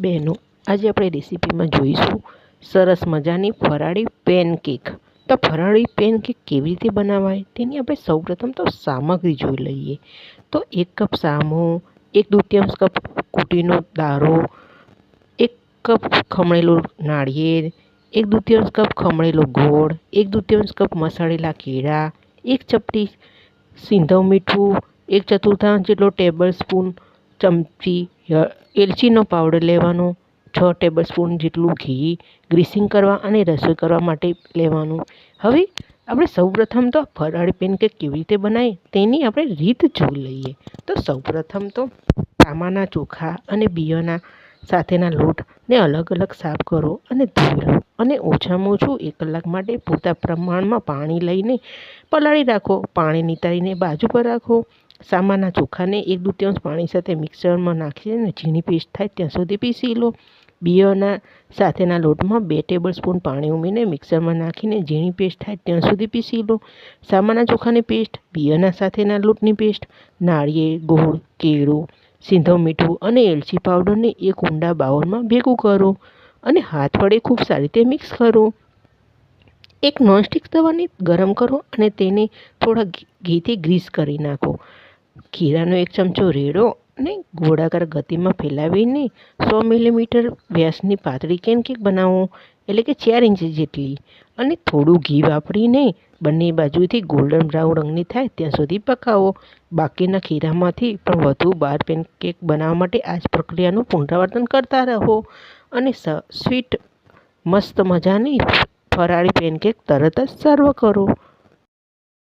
બહેનો, આજે આપણે રેસીપીમાં જોઈશું સરસ મજાની ફરાળી પેનકેક તો ફરાળી પેનકેક કેવી રીતે બનાવાય? તેની આપણે સૌપ્રથમ તો સામગ્રી જોઈ લઈએ. તો એક કપ સામો, એક દુત્યાંશ કપ કુટીનો દારો, એક કપ ખમણેલું નાળિયેર, એક દુત્યાંશ કપ ખમણેલો ગોળ, એક દુત્યાંશ કપ મસાળેલા કેળા, એક ચપટી સિંધવ મીઠું, એક ચતુર્થાંશ જેટલો ટેબલ સ્પૂન ચમચી એલચીનો પાવડર લેવાનો, છ ટેબલ સ્પૂન જેટલું ઘી ગ્રીસિંગ કરવા અને રસોઈ કરવા માટે લેવાનું. હવે આપણે સૌપ્રથમ તો ફરાળી પેનકેક કેવી રીતે બનાવીએ તેની આપણે રીત જોઈ લઈએ. તો સૌપ્રથમ તો તામાના ચોખા અને બિયાના સાથેના લોટને અલગ અલગ સાફ કરો અને ધોઈ લો અને ઓછામાં ઓછું એક કલાક માટે પૂરતા પ્રમાણમાં પાણી લઈને પલાળી રાખો. પાણી નિતારીને બાજુ પર રાખો. સામાના ચોખાને એક દુત્યાંશ પાણી સાથે મિક્સરમાં નાખીને ઝીણી પેસ્ટ થાય ત્યાં સુધી પીસી લો. બિયરના સાથેના લોટમાં બે ટેબલ સ્પૂન પાણી ઉમેરીને મિક્સરમાં નાખીને ઝીણી પેસ્ટ થાય ત્યાં સુધી પીસી લો. સામાના ચોખાની પેસ્ટ, બિયરના સાથેના લોટની પેસ્ટ, નાળિયેર, ગોળ, કેળું, સિંધો મીઠું અને એલચી પાવડરને એક ઊંડા બાઉલમાં ભેગું કરો અને હાથ વડે ખૂબ સારી રીતે મિક્સ કરો. એક નોનસ્ટિક તવાને ગરમ કરો અને તેને થોડા ઘીથી ગ્રીસ કરી નાખો. ખીરાનો એક ચમચો રેડો અને ગોળાકાર ગતિમાં ફેલાવીને સો મિલીમીટર વ્યાસની પાતળી કેન કેક બનાવો, એટલે કે ચાર ઇંચ જેટલી. અને થોડું ઘી વાપરીને બંને બાજુથી ગોલ્ડન બ્રાઉન રંગની થાય ત્યાં સુધી પકાવો. બાકીના ખીરામાંથી પણ વધુ બાર પેનકેક બનાવવા માટે આ જ પ્રક્રિયાનું પુનરાવર્તન કરતા રહો. અને સ્વીટ, મસ્ત મજાની ફરાળી પેનકેક તરત જ સર્વ કરો.